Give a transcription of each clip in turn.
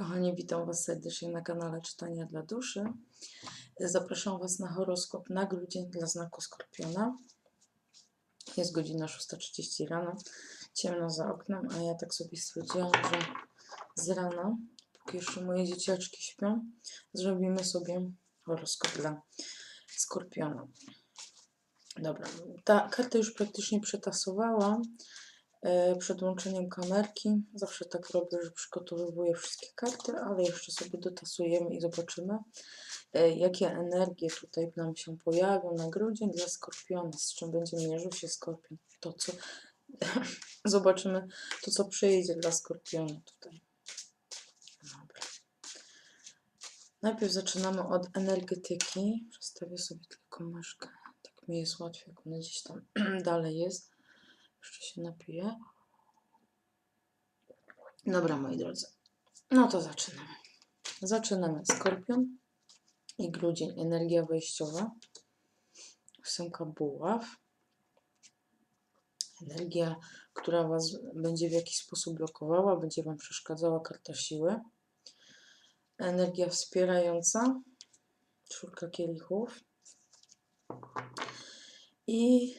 Kochani, witam Was serdecznie na kanale Czytania dla Duszy. Zapraszam Was na horoskop na grudzień dla znaku Skorpiona. Jest godzina 6.30 rano, ciemno za oknem, a ja tak sobie stwierdziłam, że z rana, póki jeszcze moje dzieciaczki śpią, zrobimy sobie horoskop dla Skorpiona. Dobra, ta karta już praktycznie przetasowała e, przed łączeniem kamerki. Zawsze tak robię, że przygotowuję wszystkie karty, ale jeszcze sobie dotasujemy i zobaczymy, e, jakie energie tutaj nam się pojawią na grudzień dla Skorpiona, z czym będzie mierzył się Skorpion. To, co zobaczymy, to co przyjdzie dla Skorpiona tutaj. Dobra. Najpierw zaczynamy od energetyki. Przestawię sobie tylko myszkę. Tak mi jest łatwiej, jak ona gdzieś tam dalej jest. Jeszcze się napiję. Dobra, moi drodzy. No to zaczynamy. Zaczynamy. Skorpion i grudzień. Energia wejściowa. Ósemka buław. Energia, która Was będzie w jakiś sposób blokowała, będzie Wam przeszkadzała. Karta siły. Energia wspierająca. Czwórka kielichów. I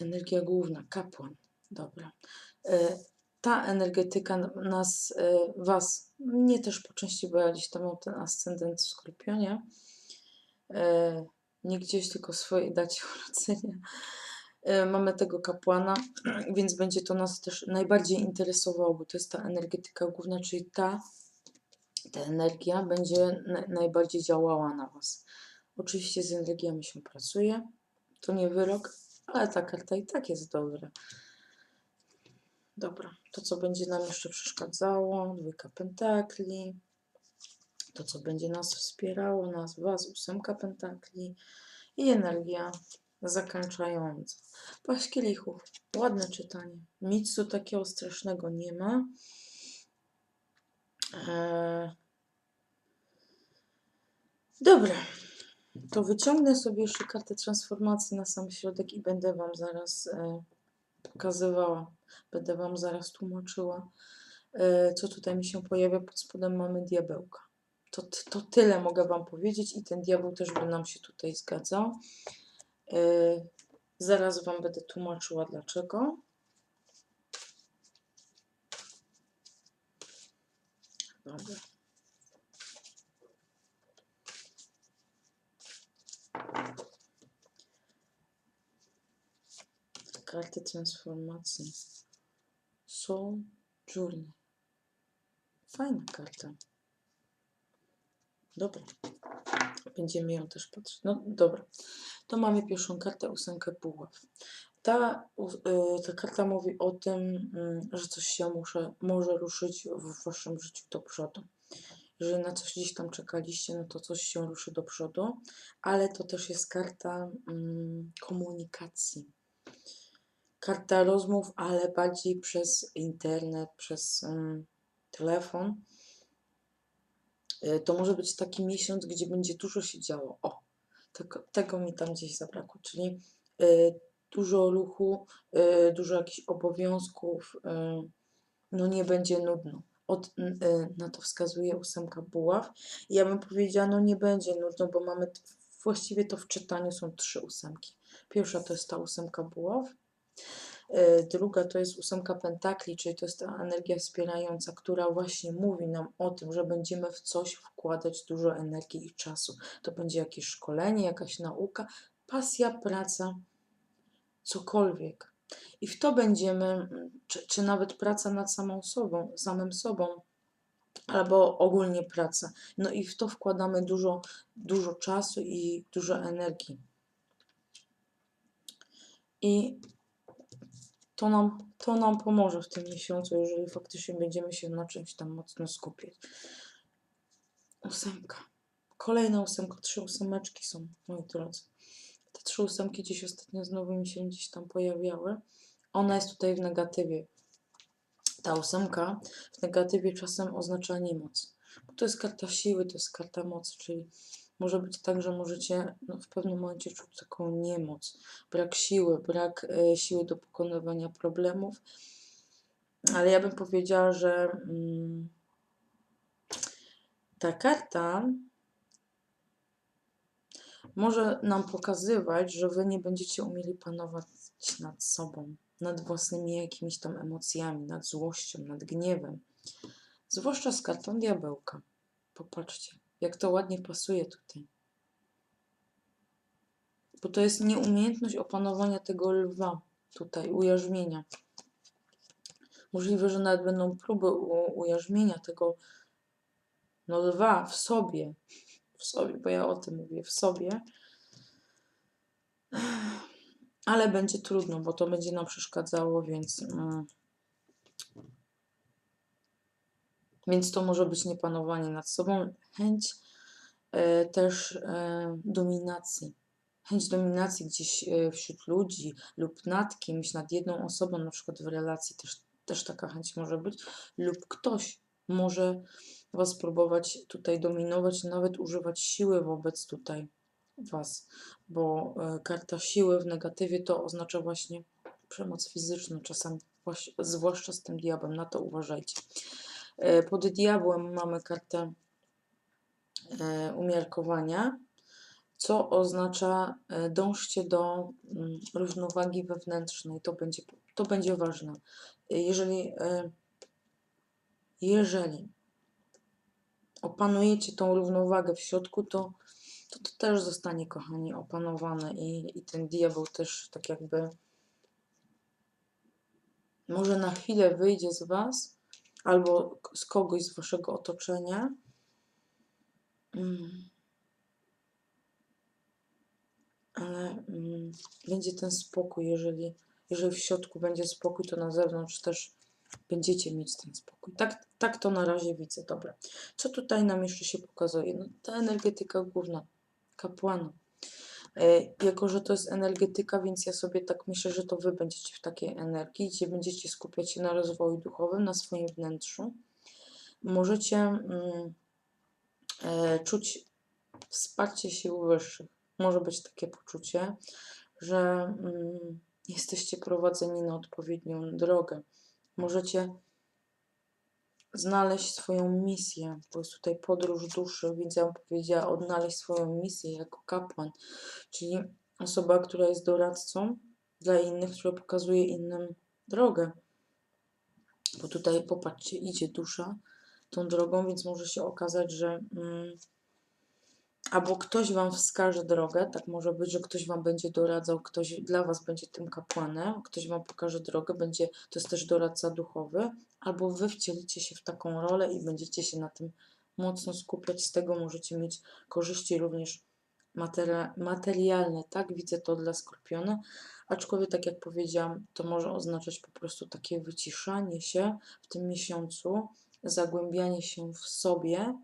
energia główna, kapłan. Dobra. E, Ta energetyka nas, e, was, mnie też po części, bo ja gdzieś tam mam ten ascendent w Skorpionie. E, Nie gdzieś, tylko swojej dacie urodzenia. Mamy tego kapłana, więc będzie to nas też najbardziej interesowało, bo to jest ta energetyka główna, czyli ta, ta energia będzie na, najbardziej działała na was. Oczywiście z energiami się pracuje, to nie wyrok, ale ta karta i tak jest dobra. Dobra, to co będzie nam jeszcze przeszkadzało, dwójka pentakli, to co będzie nas wspierało, nas, was, ósemka pentakli i energia zakończająca. Paść kielichów, ładne czytanie. Nic tu takiego strasznego nie ma. Eee... Dobra, to wyciągnę sobie jeszcze kartę transformacji na sam środek i będę Wam zaraz e, pokazywała. Będę Wam zaraz tłumaczyła, e, co tutaj mi się pojawia. Pod spodem mamy diabełka. To, to tyle mogę Wam powiedzieć i ten diabeł też by nam się tutaj zgadzał. E, zaraz Wam będę tłumaczyła dlaczego. Dobra. Karty transformacji. Soul Journey. Fajna karta. Dobra. Będziemy ją też patrzeć. No dobra. To mamy pierwszą kartę, ósemkę buław. Ta, y, ta karta mówi o tym, y, że coś się muszę, może ruszyć w waszym życiu do przodu. Jeżeli na coś gdzieś tam czekaliście, no to coś się ruszy do przodu, ale to też jest karta mm, komunikacji karta rozmów, ale bardziej przez internet, przez um, telefon. Y, To może być taki miesiąc, gdzie będzie dużo się działo. O, tego, tego mi tam gdzieś zabrakło, czyli y, dużo ruchu, y, dużo jakichś obowiązków, y, no nie będzie nudno. Od, y, na to wskazuje ósemka buław. Ja bym powiedziała, no nie będzie nudno, bo mamy, właściwie to w czytaniu są trzy ósemki. Pierwsza to jest ta ósemka buław, E, Druga to jest ósemka pentakli, czyli to jest ta energia wspierająca, która właśnie mówi nam o tym, że będziemy w coś wkładać dużo energii i czasu. To będzie jakieś szkolenie, jakaś nauka, pasja, praca, cokolwiek. I w to będziemy, mm, czy, czy nawet praca nad samą sobą, samym sobą, albo ogólnie praca. No i w to wkładamy dużo, dużo czasu i dużo energii. I to nam, to nam pomoże w tym miesiącu, jeżeli faktycznie będziemy się na czymś tam mocno skupiać. Ósemka. Kolejna ósemka, trzy ósemeczki są, moi drodzy. Trzy ósemki gdzieś ostatnio znowu mi się gdzieś tam pojawiały. Ona jest tutaj w negatywie. Ta ósemka w negatywie czasem oznacza niemoc. Bo to jest karta siły, to jest karta mocy, czyli może być tak, że możecie no, w pewnym momencie czuć taką niemoc, brak siły, brak e, siły do pokonywania problemów. Ale ja bym powiedziała, że mm, ta karta może nam pokazywać, że wy nie będziecie umieli panować nad sobą, nad własnymi jakimiś tam emocjami, nad złością, nad gniewem. Zwłaszcza z kartą diabełka. Popatrzcie, jak to ładnie pasuje tutaj. Bo to jest nieumiejętność opanowania tego lwa tutaj, ujarzmienia. Możliwe, że nawet będą próby ujarzmienia tego no, lwa w sobie. W sobie, bo ja o tym mówię, w sobie. Ale będzie trudno, bo to będzie nam przeszkadzało, więc. mm, Więc to może być niepanowanie nad sobą, chęć e, też e, dominacji. Chęć dominacji gdzieś e, wśród ludzi lub nad kimś, nad jedną osobą, na przykład w relacji też, też taka chęć może być, lub ktoś może Was próbować tutaj dominować, nawet używać siły wobec tutaj Was, bo e, karta siły w negatywie to oznacza właśnie przemoc fizyczną, czasami, zwłaszcza z tym diabłem, na to uważajcie. E, Pod diabłem mamy kartę e, umiarkowania, co oznacza dążcie do mm, równowagi wewnętrznej. To będzie, to będzie ważne. Jeżeli, jeżeli opanujecie tą równowagę w środku, to, to to też zostanie, kochani, opanowane i, i ten diabeł też tak jakby może na chwilę wyjdzie z was albo z kogoś z waszego otoczenia. Mm. Ale mm, będzie ten spokój, jeżeli, jeżeli w środku będzie spokój, to na zewnątrz też będziecie mieć ten spokój. Tak, tak to na razie widzę. Dobra. Co tutaj nam jeszcze się pokazuje? No, ta energetyka główna kapłana. E, jako, że to jest energetyka, więc ja sobie tak myślę, że to wy będziecie w takiej energii, gdzie będziecie skupiać się na rozwoju duchowym, na swoim wnętrzu. Możecie mm, e, czuć wsparcie sił wyższych. Może być takie poczucie, że mm, jesteście prowadzeni na odpowiednią drogę. Możecie znaleźć swoją misję, bo jest tutaj podróż duszy, więc ja bym powiedziała odnaleźć swoją misję jako kapłan, czyli osoba, która jest doradcą dla innych, która pokazuje innym drogę. Bo tutaj popatrzcie, idzie dusza tą drogą, więc może się okazać, że mm, albo ktoś wam wskaże drogę, tak może być, że ktoś wam będzie doradzał, ktoś dla was będzie tym kapłanem, ktoś wam pokaże drogę, będzie to jest też doradca duchowy, albo wy wcielicie się w taką rolę i będziecie się na tym mocno skupiać. Z tego możecie mieć korzyści również materi- materialne, tak? Widzę to dla skorpiona, aczkolwiek tak jak powiedziałam, to może oznaczać po prostu takie wyciszanie się w tym miesiącu, zagłębianie się w sobie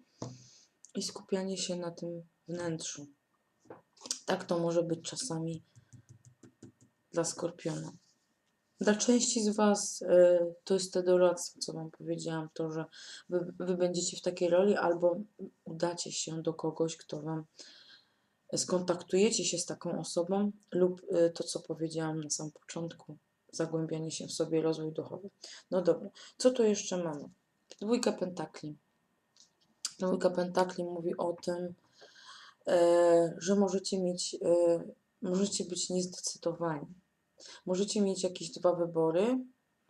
i skupianie się na tym wnętrzu. Tak to może być czasami dla skorpiona. Dla części z Was y, to jest te doradztwo, co Wam powiedziałam, to, że wy, wy będziecie w takiej roli albo udacie się do kogoś, kto Wam skontaktujecie się z taką osobą lub y, to, co powiedziałam na samym początku, zagłębianie się w sobie, rozwój duchowy. No dobra, co tu jeszcze mamy? Dwójka pentakli. Dwójka pentakli mówi o tym, e, że możecie mieć, e, możecie być niezdecydowani. Możecie mieć jakieś dwa wybory,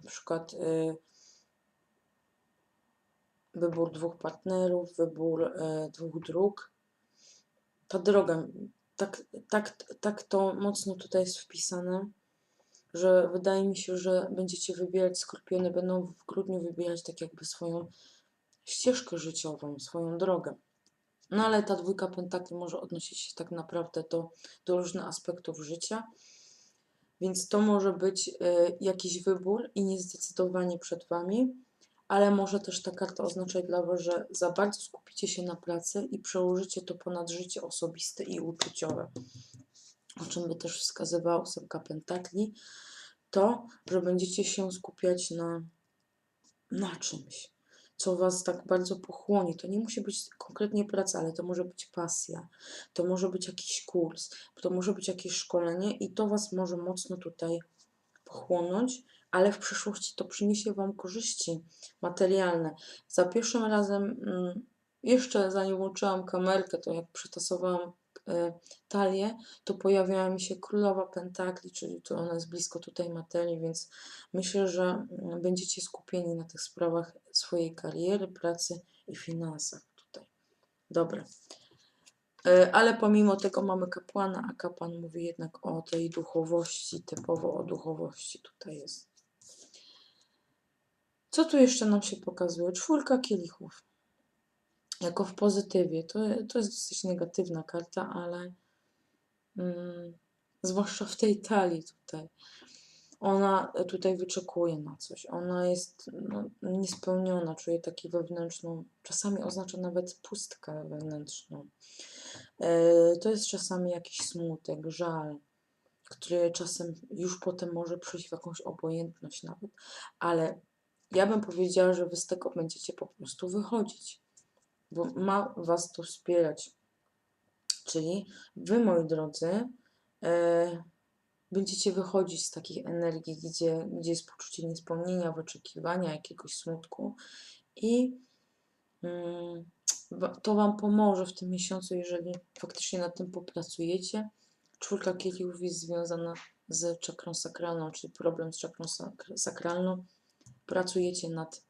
na przykład e, wybór dwóch partnerów, wybór dwóch dróg. Ta droga, tak, tak, tak to mocno tutaj jest wpisane, że wydaje mi się, że będziecie wybierać, skorpiony będą w grudniu wybierać tak jakby swoją ścieżkę życiową, swoją drogę. No ale ta dwójka pentakli może odnosić się tak naprawdę do, do różnych aspektów życia, więc to może być y, jakiś wybór i niezdecydowanie przed Wami, ale może też ta karta oznaczać dla Was, że za bardzo skupicie się na pracy i przełożycie to ponad życie osobiste i uczuciowe. O czym by też wskazywała ósemka pentakli, to, że będziecie się skupiać na, na czymś co Was tak bardzo pochłonie. To nie musi być konkretnie praca, ale to może być pasja, to może być jakiś kurs, to może być jakieś szkolenie i to Was może mocno tutaj pochłonąć, ale w przyszłości to przyniesie Wam korzyści materialne. Za pierwszym razem, mm, jeszcze zanim włączyłam kamerkę, to jak przetasowałam talię, to pojawiała mi się królowa pentakli, czyli to ona jest blisko tutaj materii, więc myślę, że mm, będziecie skupieni na tych sprawach swojej kariery, pracy i finansach tutaj. Dobra. E, Ale pomimo tego mamy kapłana, a kapłan mówi jednak o tej duchowości, typowo o duchowości tutaj jest. Co tu jeszcze nam się pokazuje? Czwórka kielichów. Jako w pozytywie. To, to jest dosyć negatywna karta, ale mm, zwłaszcza w tej talii tutaj. Ona tutaj wyczekuje na coś. Ona jest no, niespełniona, czuje taki wewnętrzną, czasami oznacza nawet pustkę wewnętrzną. E, To jest czasami jakiś smutek, żal, który czasem już potem może przyjść w jakąś obojętność nawet, ale ja bym powiedziała, że wy z tego będziecie po prostu wychodzić, bo ma was to wspierać. Czyli wy, moi drodzy, e, będziecie wychodzić z takich energii, gdzie, gdzie jest poczucie niespełnienia, wyczekiwania, jakiegoś smutku i mm, to Wam pomoże w tym miesiącu, jeżeli faktycznie nad tym popracujecie. Czwórka kielichów jest związana z czakrą sakralną, czyli problem z czakrą sak- sakralną. Pracujecie nad,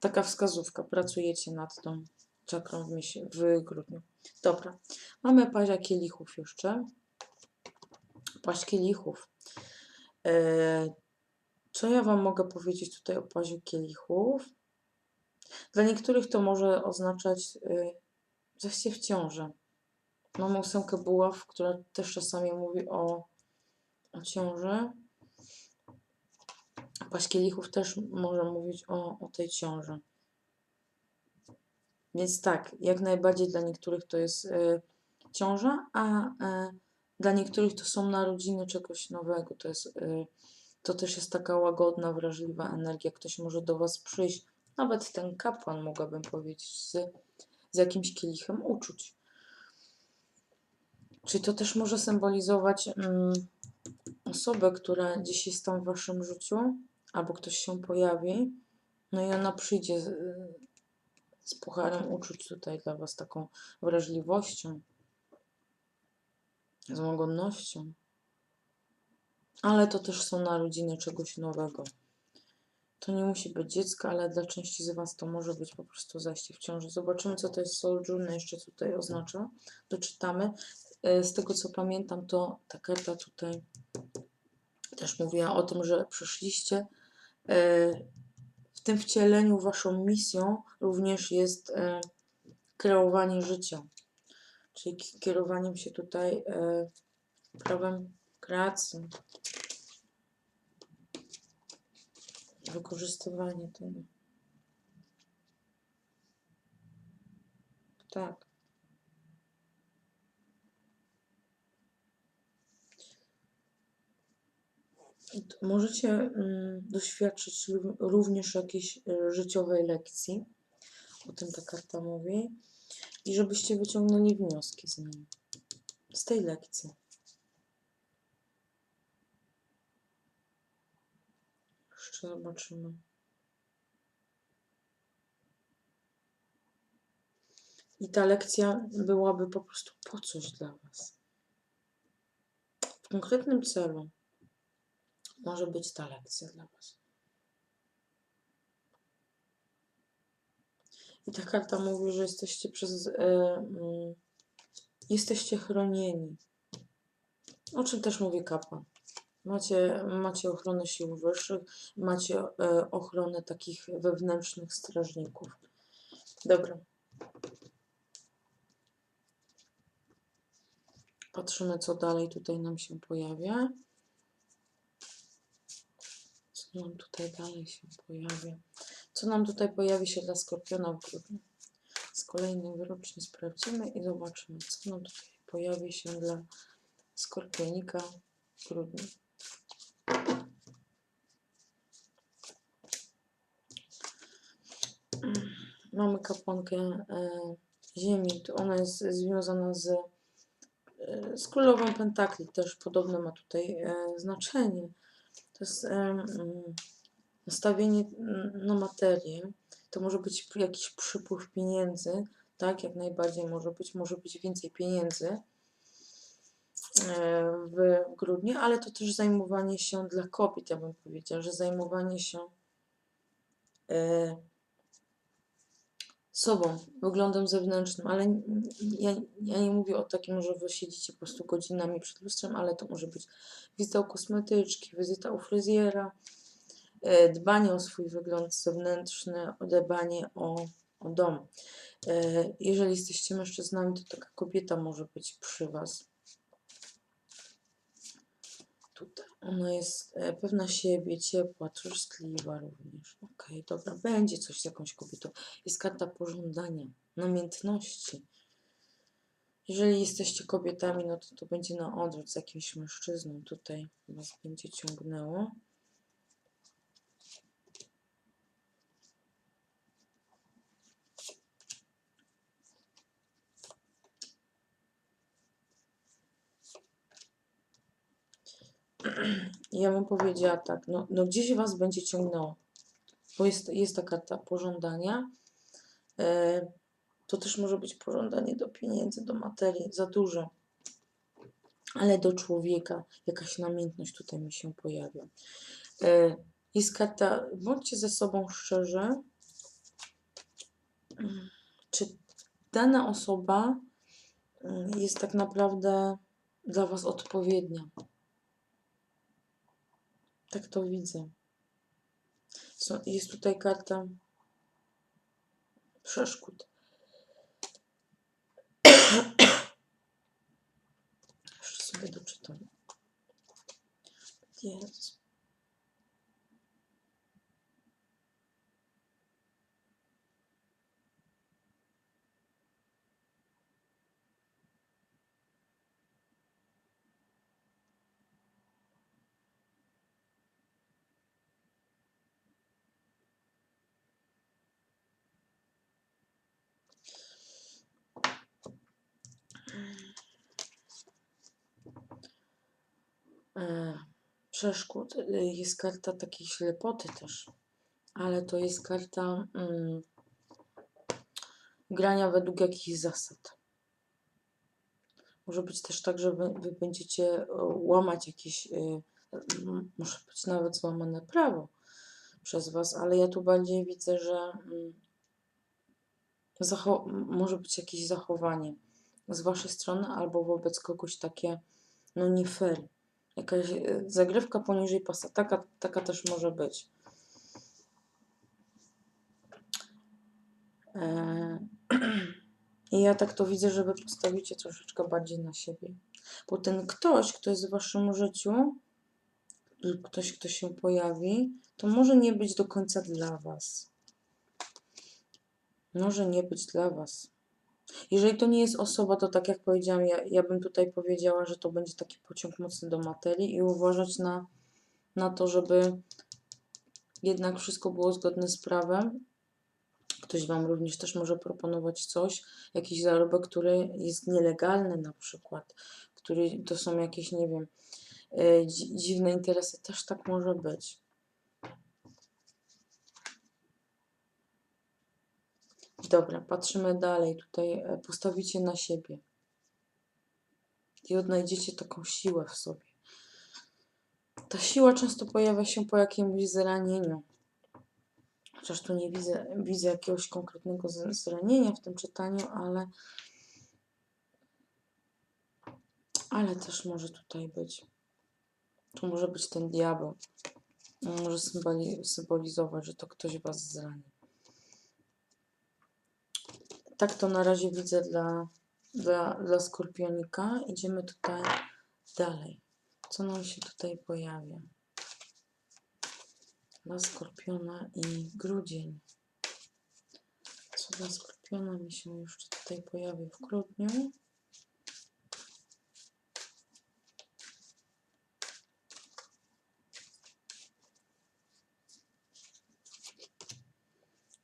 taka wskazówka, pracujecie nad tą czakrą w, w grudniu. Dobra, mamy pazia kielichów jeszcze. Paź kielichów. E, Co ja Wam mogę powiedzieć tutaj o paziu kielichów? Dla niektórych to może oznaczać y, zajście w ciążę. Mamy ósemkę buław, która też czasami mówi o, o ciąży. Paź kielichów też może mówić o, o tej ciąży. Więc tak, jak najbardziej dla niektórych to jest y, ciąża, a y, dla niektórych to są narodziny czegoś nowego. To, jest, y, to też jest taka łagodna, wrażliwa energia. Ktoś może do Was przyjść, nawet ten kapłan, mogłabym powiedzieć, z, z jakimś kielichem uczuć. Czyli to też może symbolizować mm, osobę, która gdzieś jest tam w Waszym życiu, albo ktoś się pojawi, no i ona przyjdzie z, z pucharem uczuć tutaj dla Was, taką wrażliwością, z łagodnością. Ale to też są narodziny czegoś nowego. To nie musi być dziecko, ale dla części z Was to może być po prostu zajście w ciąży. Zobaczymy, co to jest Sojourner jeszcze tutaj oznacza. Doczytamy. E, Z tego, co pamiętam, to ta karta tutaj też mówiła o tym, że przyszliście. W tym wcieleniu Waszą misją również jest e, kreowanie życia. Czyli ki- kierowaniem się tutaj e, prawem kreacji. Wykorzystywanie tego. Tak. Możecie mm, doświadczyć ró- również jakiejś e, życiowej lekcji. O tym ta karta mówi. I żebyście wyciągnęli wnioski z niej. Z tej lekcji. Jeszcze zobaczymy. I ta lekcja byłaby po prostu po coś dla Was. W konkretnym celu może być ta lekcja dla Was. I ta karta mówi, że jesteście przez. E, mm, jesteście chronieni. O czym też mówi kapłan. Macie, macie ochronę sił wyższych, macie e, ochronę takich wewnętrznych strażników. Dobra. Patrzymy, co dalej tutaj nam się pojawia. Co nam tutaj dalej się pojawia? Co nam tutaj pojawi się dla Skorpiona w grudniu? Z kolejnej wyroczni sprawdzimy i zobaczymy, co nam tutaj pojawi się dla Skorpionika w grudniu. Mamy kapłankę e, Ziemi. Ona jest związana z, e, z królową Pentakli. Też podobne ma tutaj e, znaczenie. To jest mm, nastawienie mm, na materię. To może być jakiś przypływ pieniędzy, tak, jak najbardziej może być. Może być więcej pieniędzy e, w grudniu, ale to też zajmowanie się dla kobiet, ja bym powiedziała, że zajmowanie się e, sobą, wyglądem zewnętrznym, ale ja, ja nie mówię o takim, że wy siedzicie po prostu godzinami przed lustrem, ale to może być wizyta u kosmetyczki, wizyta u fryzjera, e, dbanie o swój wygląd zewnętrzny, dbanie o, o dom. E, Jeżeli jesteście mężczyznami, to taka kobieta może być przy was. Tutaj. Ona jest e, pewna siebie, ciepła, troszczliwa również. Okej, dobra, będzie coś z jakąś kobietą. Jest karta pożądania, namiętności. Jeżeli jesteście kobietami, no to to będzie na odwrót z jakimś mężczyzną. Tutaj was będzie ciągnęło. Ja bym powiedziała tak, no, no gdzieś was będzie ciągnęło, bo jest, jest ta karta pożądania. E, to też może być pożądanie do pieniędzy, do materii, za dużo. Ale do człowieka jakaś namiętność tutaj mi się pojawia. E, jest karta, bądźcie ze sobą szczerzy. Czy dana osoba mm, jest tak naprawdę dla Was odpowiednia? Tak to widzę. Jest tutaj karta przeszkód. Jeszcze sobie doczytam. Jezus. Przeszkód. Y, Jest karta takiej ślepoty też, ale to jest karta mm, grania według jakichś zasad. Może być też tak, że wy, wy będziecie e, łamać jakieś, y, może być nawet złamane prawo przez was, ale ja tu bardziej widzę, że m- może być jakieś zachowanie z waszej strony albo wobec kogoś takie, no nie fair. Jakaś e, zagrywka poniżej pasa. Taka, taka też może być. E, I ja tak to widzę, że wy postawicie troszeczkę bardziej na siebie. Bo ten ktoś, kto jest w waszym życiu, lub ktoś, kto się pojawi, to może nie być do końca dla was. Może nie być dla was. Jeżeli to nie jest osoba, to tak jak powiedziałam, ja, ja bym tutaj powiedziała, że to będzie taki pociąg mocny do materii i uważać na, na to, żeby jednak wszystko było zgodne z prawem. Ktoś Wam również też może proponować coś, jakiś zarobek, który jest nielegalny na przykład, który to są jakieś, nie wiem, e, dzi- dziwne interesy, też tak może być. Dobra, patrzymy dalej. Tutaj e, postawicie na siebie i odnajdziecie taką siłę w sobie. Ta siła często pojawia się po jakimś zranieniu. Chociaż tu nie widzę, widzę jakiegoś konkretnego zranienia w tym czytaniu, ale, ale też może tutaj być. Tu może być ten diabeł. Może symboli, symbolizować, że to ktoś was zrani. Tak to na razie widzę dla, dla, dla skorpionika. Idziemy tutaj dalej. Co nam się tutaj pojawia? Dla skorpiona i grudzień. Co dla skorpiona mi się jeszcze tutaj pojawi w grudniu?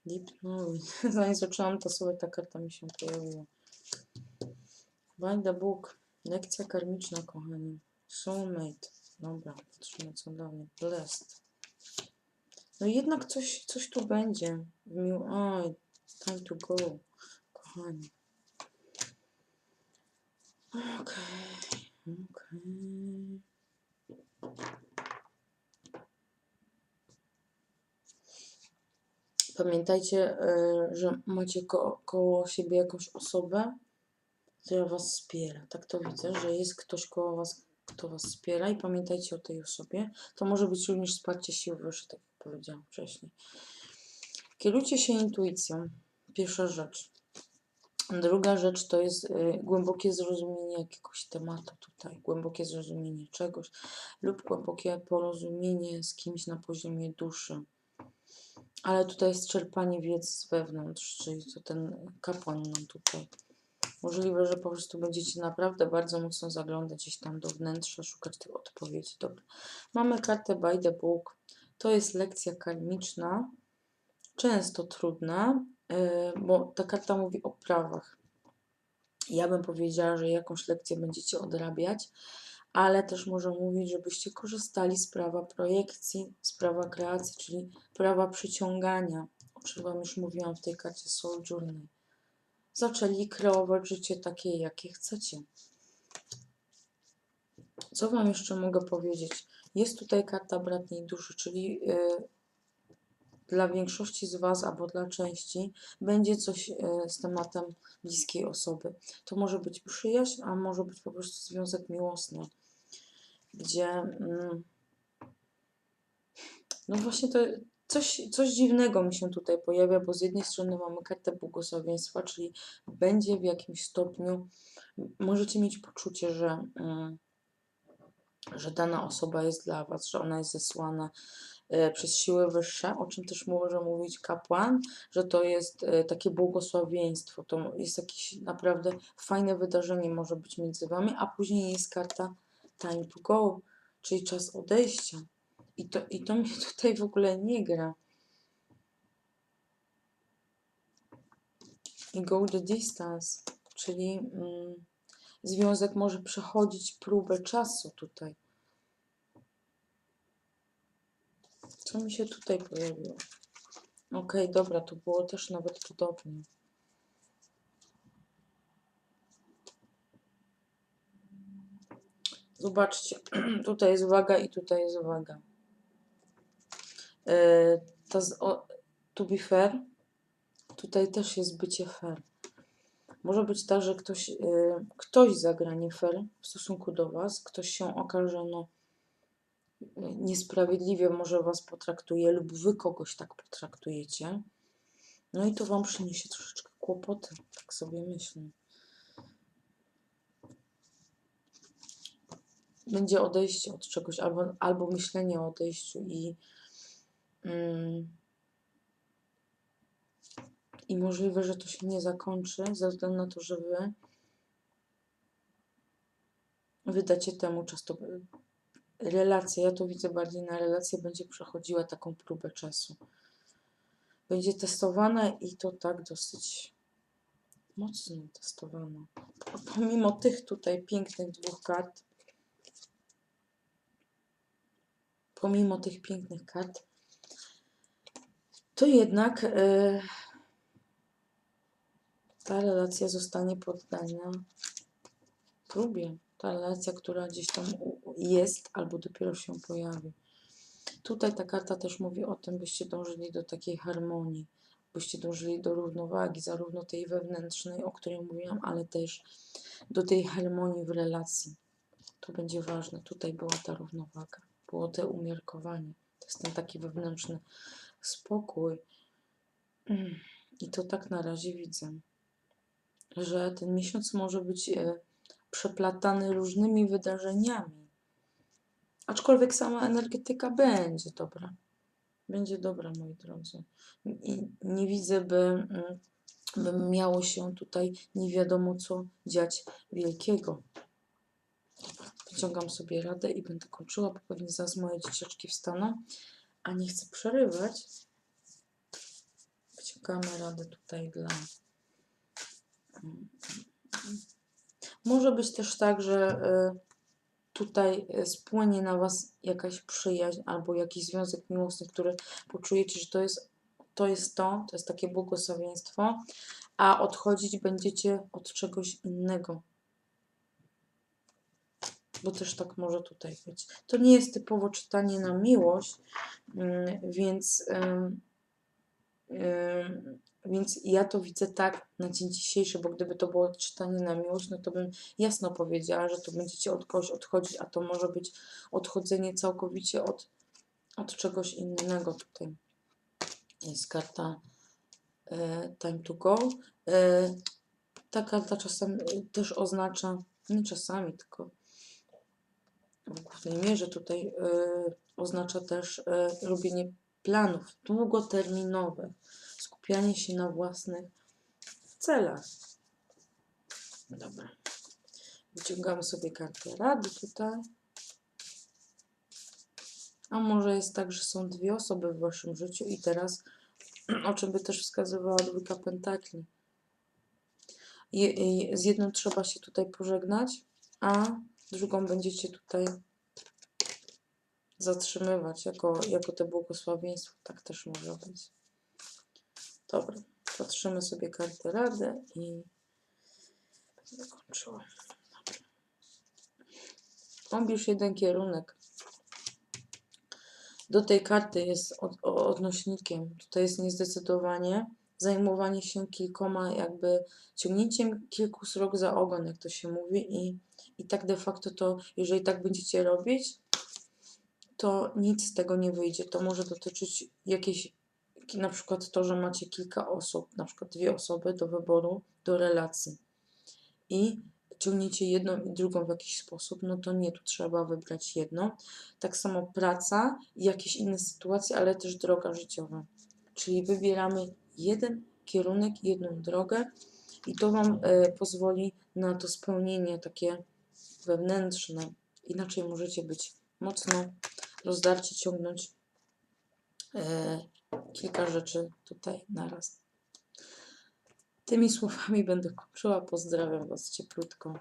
Lipnął. Zanim zaczęłam, to sobie ta karta mi się pojawiła. By the book. Lekcja karmiczna, kochani. Soulmate. Dobra, patrzymy co dalej. Blessed. No jednak coś, coś tu będzie. Mił... Oj, time to go. Kochani. Okej, okej. Pamiętajcie, y, że macie ko koło siebie jakąś osobę, która was wspiera. Tak to widzę, że jest ktoś koło was, kto was wspiera i pamiętajcie o tej osobie. To może być również wsparcie sił wyższych, tak jak powiedziałam wcześniej. Kierujcie się intuicją. Pierwsza rzecz. Druga rzecz to jest y, głębokie zrozumienie jakiegoś tematu tutaj, głębokie zrozumienie czegoś lub głębokie porozumienie z kimś na poziomie duszy. Ale tutaj jest czerpanie wiedzy z wewnątrz, czyli to ten kapłan nam tutaj. Możliwe, że po prostu będziecie naprawdę bardzo mocno zaglądać gdzieś tam do wnętrza, szukać tych odpowiedzi. Dobra. Mamy kartę by the book. To jest lekcja karmiczna, często trudna, yy, bo ta karta mówi o prawach. Ja bym powiedziała, że jakąś lekcję będziecie odrabiać, ale też może mówić, żebyście korzystali z prawa projekcji, z prawa kreacji, czyli prawa przyciągania, o czym Wam już mówiłam w tej karcie Soul Journey. Zaczęli kreować życie takie, jakie chcecie. Co Wam jeszcze mogę powiedzieć? Jest tutaj karta bratniej duszy, czyli yy, dla większości z Was albo dla części będzie coś yy, z tematem bliskiej osoby. To może być przyjaźń, a może być po prostu związek miłosny, gdzie mm, no właśnie to coś, coś dziwnego mi się tutaj pojawia, bo z jednej strony mamy kartę błogosławieństwa, czyli będzie w jakimś stopniu, możecie mieć poczucie, że, mm, że dana osoba jest dla Was, że ona jest zesłana e, przez siły wyższe, o czym też może mówić kapłan, że to jest e, takie błogosławieństwo, to jest jakieś naprawdę fajne wydarzenie może być między Wami, a później jest karta time to go, czyli czas odejścia. I to, I to mnie tutaj w ogóle nie gra. I go the distance, czyli mm, związek może przechodzić próbę czasu tutaj. Co mi się tutaj pojawiło? Okej, okay, dobra, to było też nawet podobnie. Zobaczcie, tutaj jest uwaga i tutaj jest uwaga. E, to be fair, tutaj też jest bycie fair. Może być tak, że ktoś, e, ktoś zagra nie fair w stosunku do Was, ktoś się okaże no, niesprawiedliwie może Was potraktuje lub Wy kogoś tak potraktujecie. No i to Wam przyniesie troszeczkę kłopoty, tak sobie myślę. Będzie odejście od czegoś, albo, albo myślenie o odejściu i Mm. I możliwe, że to się nie zakończy, ze względu na to, że wy wydacie temu czas. To relacja, ja to widzę bardziej na relację, będzie przechodziła taką próbę czasu. Będzie testowana i to tak dosyć mocno testowana. Pomimo tych tutaj pięknych dwóch kart, pomimo tych pięknych kart, to jednak e, ta relacja zostanie poddana próbie. Ta relacja, która gdzieś tam jest albo dopiero się pojawi. Tutaj ta karta też mówi o tym, byście dążyli do takiej harmonii, byście dążyli do równowagi, zarówno tej wewnętrznej, o której mówiłam, ale też do tej harmonii w relacji. To będzie ważne. Tutaj była ta równowaga, było to umiarkowanie. To jest ten taki wewnętrzny spokój. I to tak na razie widzę, że ten miesiąc może być e, przeplatany różnymi wydarzeniami. Aczkolwiek sama energetyka będzie dobra. Będzie dobra, moi drodzy. I nie widzę, by, mm, by miało się tutaj nie wiadomo co dziać wielkiego. Wyciągam sobie radę i będę kończyła, bo pewnie zaraz moje dzieciaczki wstaną a nie chcę przerywać, wyciągamy radę tutaj dla... Może być też tak, że y, tutaj e, spłynie na Was jakaś przyjaźń albo jakiś związek miłosny, który poczujecie, że to jest to, jest to, to jest takie błogosławieństwo, a odchodzić będziecie od czegoś innego. Bo też tak może tutaj być. To nie jest typowo czytanie na miłość, mm, więc, więc ja to widzę tak na dzień dzisiejszy, bo gdyby to było czytanie na miłość, no to bym jasno powiedziała, że to będziecie od kogoś odchodzić, a to może być odchodzenie całkowicie od, od czegoś innego tutaj. Jest karta e, Time to Go. E, ta karta czasem e, też oznacza, nie czasami, tylko w głównej mierze tutaj e, oznacza też e, robienie planów długoterminowych, skupianie się na własnych celach. Dobra. Wyciągamy sobie kartę rady tutaj. A może jest tak, że są dwie osoby w waszym życiu i teraz, o czym by też wskazywała dwójka pentakli. Z jedną trzeba się tutaj pożegnać, a drugą będziecie tutaj zatrzymywać jako, jako te błogosławieństwo. Tak też może być. Dobra, patrzymy sobie kartę rady i będę kończyła. Obierz jeden kierunek. Do tej karty jest od, odnośnikiem. Tutaj jest niezdecydowanie zajmowanie się kilkoma, jakby ciągnięciem kilku srok za ogon, jak to się mówi, i, i tak de facto to, jeżeli tak będziecie robić, to nic z tego nie wyjdzie. To może dotyczyć jakiejś, ki- na przykład to, że macie kilka osób, na przykład dwie osoby do wyboru, do relacji i ciągniecie jedną i drugą w jakiś sposób, no to nie, tu trzeba wybrać jedno. Tak samo praca jakieś inne sytuacje, ale też droga życiowa. Czyli wybieramy jeden kierunek, jedną drogę i to Wam e, pozwoli na to spełnienie takie wewnętrzne. Inaczej możecie być mocno rozdarci, ciągnąć e, kilka rzeczy tutaj naraz. Tymi słowami będę kończyła. Pozdrawiam Was cieplutko.